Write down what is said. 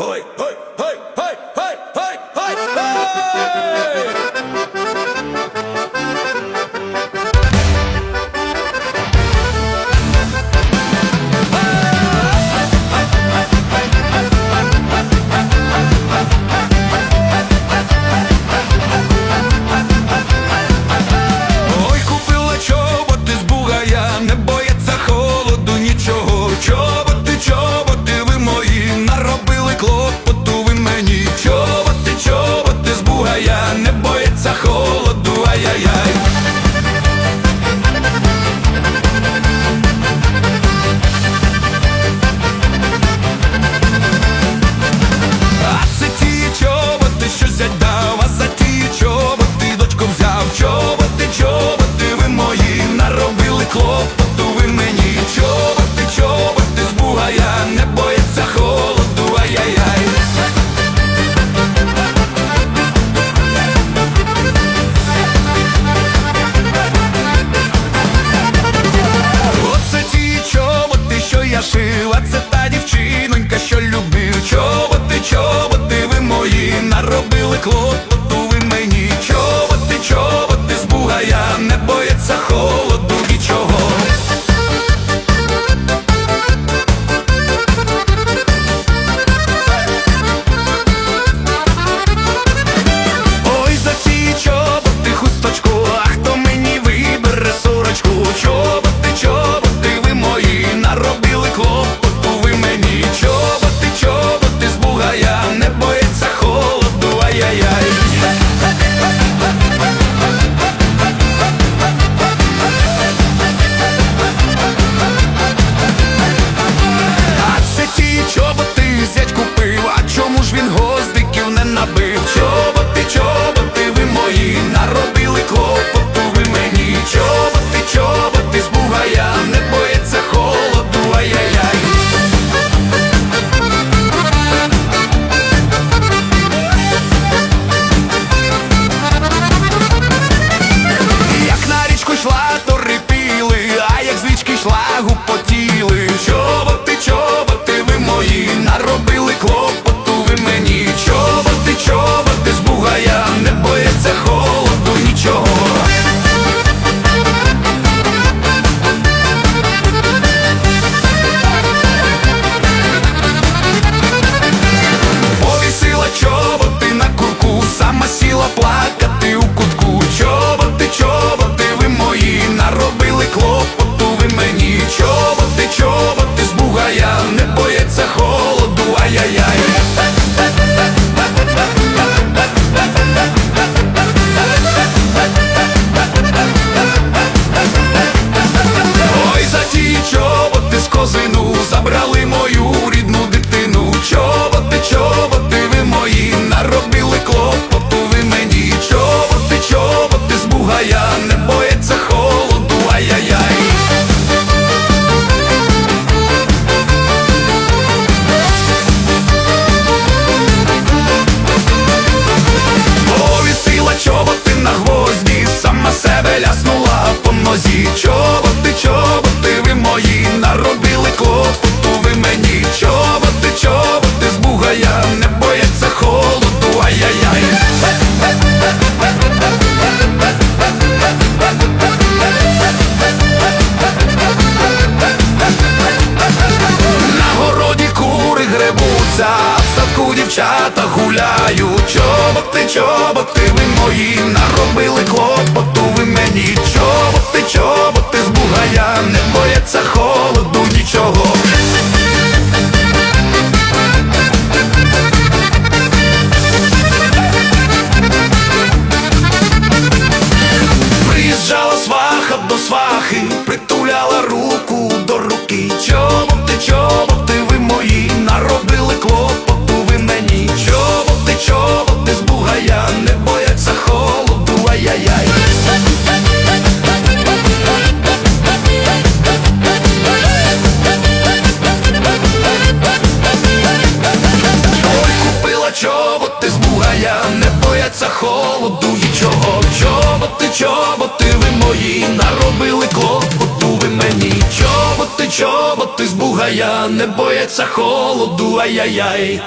Oi, oi. Oh. нозі, чоботи, чоботи, ви мої наробили клопоту ви мені, чоботи, чоботи, з бугая не бояться холоду, ай-яй-яй. На городі кури гребуться, в садку дівчата гуляють, чоботи, чоботи, ви мої наробили клопоту наробили клопоту ви мені Чоботи, чоботи з бугая, не бояться холоду, ай-яй-яй.